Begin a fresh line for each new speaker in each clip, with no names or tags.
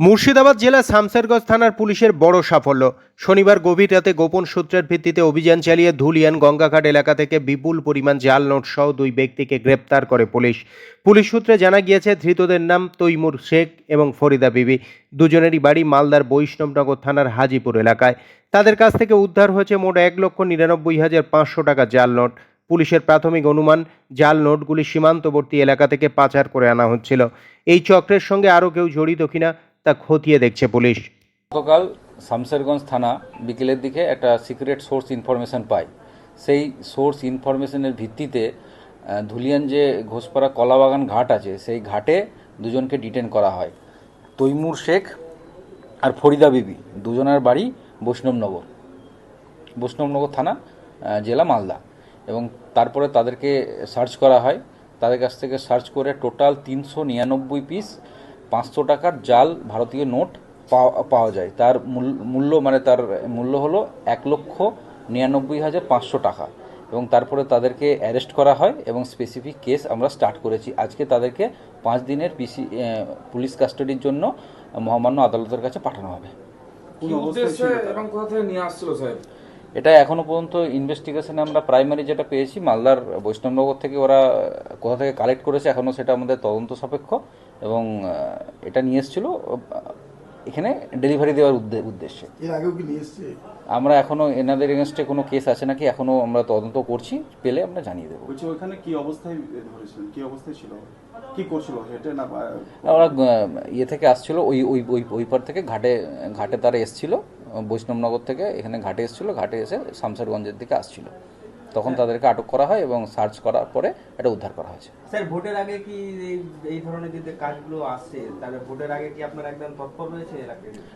Murshidabad জেলা শামসেরগঞ্জ থানার পুলিশের বড় সাফল্য। শনিবার গভীর রাতে গোপন সূত্রের ভিত্তিতে অভিযান চালিয়ে ধুলিয়ান গঙ্গাঘাট এলাকা থেকে বিপুল পরিমাণ জাল নোট সহ দুই ব্যক্তিকে গ্রেপ্তার করে পুলিশ। পুলিশ সূত্রে জানা গিয়েছে, ধৃতদের নাম তৈমুর শেখ এবং ফরিদা বিবি। দুজনেরই বাড়ি মালদার বৈষ্ণবনগর থানার হাজিপুর এলাকায়। তাদের কাছ থেকে উদ্ধার হয়েছে মোট এক লক্ষ নিরানব্বই হাজার পাঁচশো টাকা জাল নোট। পুলিশের প্রাথমিক অনুমান, জাল নোটগুলি সীমান্তবর্তী এলাকা থেকে পাচার করে আনা হচ্ছিল। এই চক্রের সঙ্গে আরও কেউ জড়িত কিনা তা খতিয়ে দেখছে পুলিশ।
গতকাল শামসেরগঞ্জ থানা বিকেলের দিকে একটা সিক্রেট সোর্স ইনফরমেশন পাই সেই সোর্স ইনফরমেশনের ভিত্তিতে ধুলিয়ান যে ঘোষপাড়া কলাবাগান ঘাট আছে, সেই ঘাটে দুজনকে ডিটেন করা হয়। তৈমুর শেখ আর ফরিদা বিবি, দুজনের বাড়ি বৈষ্ণবনগর। বৈষ্ণবনগর থানা জেলা মালদা। এবং তারপরে তাদেরকে সার্চ করা হয়। তাদের কাছ থেকে সার্চ করে টোটাল তিনশো নিরানব্বই পিস পাঁচশো টাকার জাল ভারতীয় নোট পাওয়া পাওয়া যায়। তার মূল- মূল্য মানে তার মূল্য হলো এক লক্ষ নিরানব্বই হাজার পাঁচশো টাকা। এবং তারপরে তাদেরকে অ্যারেস্ট করা হয় এবং স্পেসিফিক কেস আমরা স্টার্ট করেছি। আজকে তাদেরকে পাঁচ দিনের পিসি পুলিশ কাস্টাডির জন্য মহামান্য আদালতের কাছে পাঠানো হবে।
কি উদ্দেশ্যে এবং কোথা থেকে নিয়ে আসছিল সাহেব?
এটা এখনও পর্যন্ত ইনভেস্টিগেশনে আমরা প্রাইমারি যেটা পেয়েছি মালদার বৈষ্ণবনগর থেকে ওরা কোথা থেকে কালেক্ট করেছে এখনও সেটা আমাদের তদন্ত সাপেক্ষ এবং এটা নিয়ে এসেছিল এখানে ডেলিভারি দেওয়ার উদ্দে- উদ্দেশ্যে।
এর আগেও কি নিয়ে
আমরা এখনও এনাদের এগেনস্টে কোনো কেস আছে নাকি এখনও আমরা তদন্ত করছি পেলে আমরা জানিয়ে দেবো।
ওখানে কি অবস্থায় ধরেছিলেন? কি অবস্থায় ছিল? কি করছিল? হেঁটে না
ওরা ইয়ে থেকে আসছিল ওই ওই ওই ওই পার থেকে ঘাটে ঘাটে তারা এসছিল। বৈষ্ণবনগর থেকে এখানে ঘাটে এসছিল ঘাটে এসে শামসারগঞ্জের দিকে আসছিল। তখন তাদেরকে আটক করা হয় এবং সার্চ করার পরে এটা উদ্ধার করা হয়েছে।
স্যার ভোটের আগে কি এই- ধরনের যে কাজগুলো আসছে তাহলে ভোটের আগে কি আপনার একদম তৎপর রয়েছে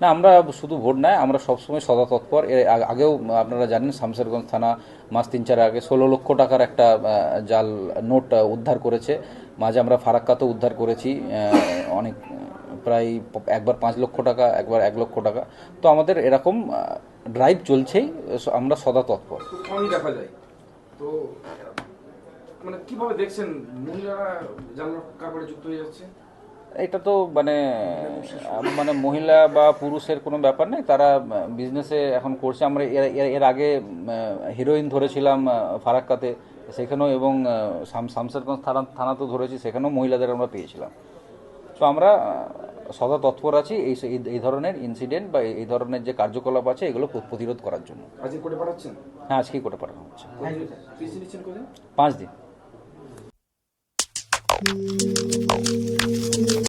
না আমরা শুধু ভোট নয় আমরা সবসময় সদা তৎপর। এর আগেও আপনারা জানেন শামসেরগঞ্জ থানা মাস তিন চার আগে ষোলো লক্ষ টাকার একটা জাল নোট উদ্ধার করেছে। মাঝে আমরা ফারাক্কাতেও উদ্ধার করেছি অনেক প্রায় একবার পাঁচ লক্ষ টাকা একবার এক লক্ষ টাকা। তো আমাদের এরকম ড্রাইভ চলছেই আমরা সদা তৎপর।
দেখা যায়? তো মানে কীভাবে দেখছেন মহিলারা জানলা কাপড়ে যুক্ত হয়ে যাচ্ছে?
এটা তো মানে মানে মহিলা বা পুরুষের কোনো ব্যাপার নেই তারা বিজনেসে এখন করছে। আমরা এর- আগে হিরোইন ধরেছিলাম ফারাক্কাতে সেখানেও এবং শামসেরগঞ্জ থানা থানাতেও ধরেছি সেখানেও মহিলাদের আমরা পেয়েছিলাম। তো আমরা সদা তৎপর আছি এই এই- ধরনের ইনসিডেন্ট বা এই- ধরনের যে কার্যকলাপ আছে এগুলো প্রতিরোধ করার জন্য।
আজকে করে পাঠাচ্ছেন?
হ্যাঁ আজকেই করে পাঠানো হচ্ছে। পাঁচ দিন।